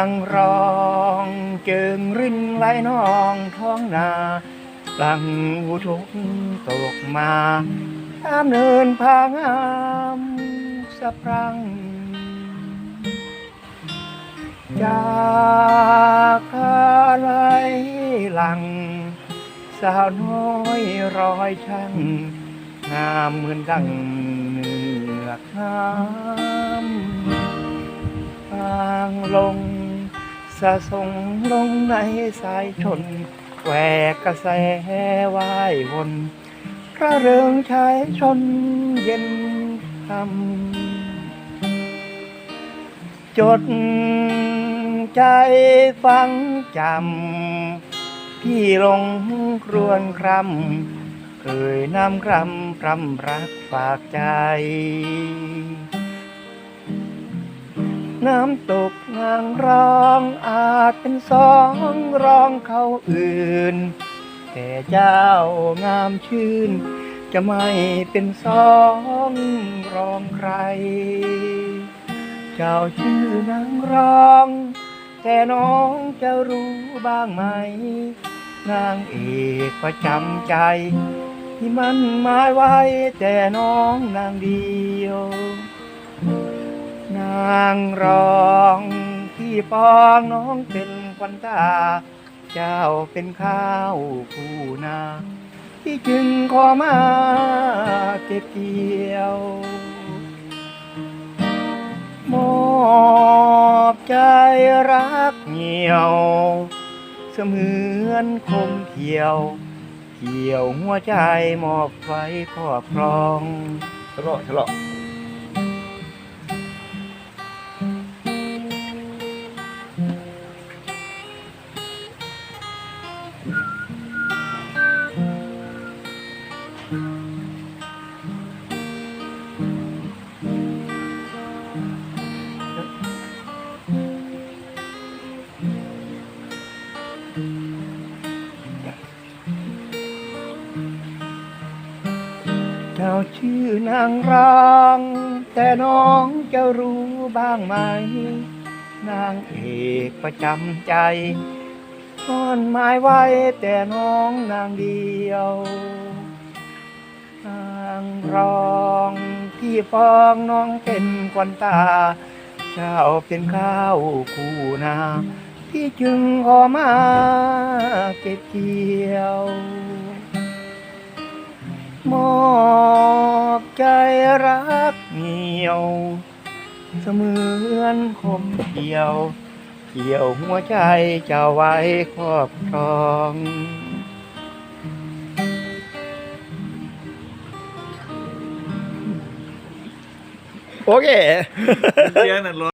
างรองเจิงรินไหลนองท้องนาหลังอุทุกตกมาตามเนินพางามสะพรัง จากอะไรหลัง สาวน้อยรอยช่างงามเหมือนดังเนือน้ำทางลง สะสงลงในสายชนแหวกกระแสว่ายวนพระเริงชายชนเย็นคำจดใจฟังจำพี่ลงครวนครำเคยน้ำครำพรำรักฝากใจ น้ำตกนางร้องอาจเป็นสองร้องเขาอื่น แต่เจ้างามชื่น จะไม่เป็นสองร้องใคร เจ้าชื่อนางร้อง แต่น้องจะรู้บ้างไหม นางเอกประจำใจ ที่มันหมายไว้แต่น้องนางเดียวางรองที่ปองน้องเป็นควันตา เจ้าเป็นข้าวผู้นาที่จึงขอมาเก็บเกี่ยวมอบใจรักเหนียว เสมือนคมเขียวเกี่ยวหัวใจมอบไว้ครอบครองทะเลาะทะเลาะ เจ้าชื่อนางรองแต่น้องจะรู้บ้างไหม นางเอกประจำใจซ่อนหมายไว้แต่น้องนางเดียว นางรองที่ฟองน้องเป็นควันตา เจ้าเป็นข้าวคู่นาที่จึงขอมาเก็บเกี่ยวมอบใจรักเหนียว เสมือนคมเกี่ยว เกี่ยวหัวใจเจ้าไว้ครอบครอง โอเคเสียงนั่นร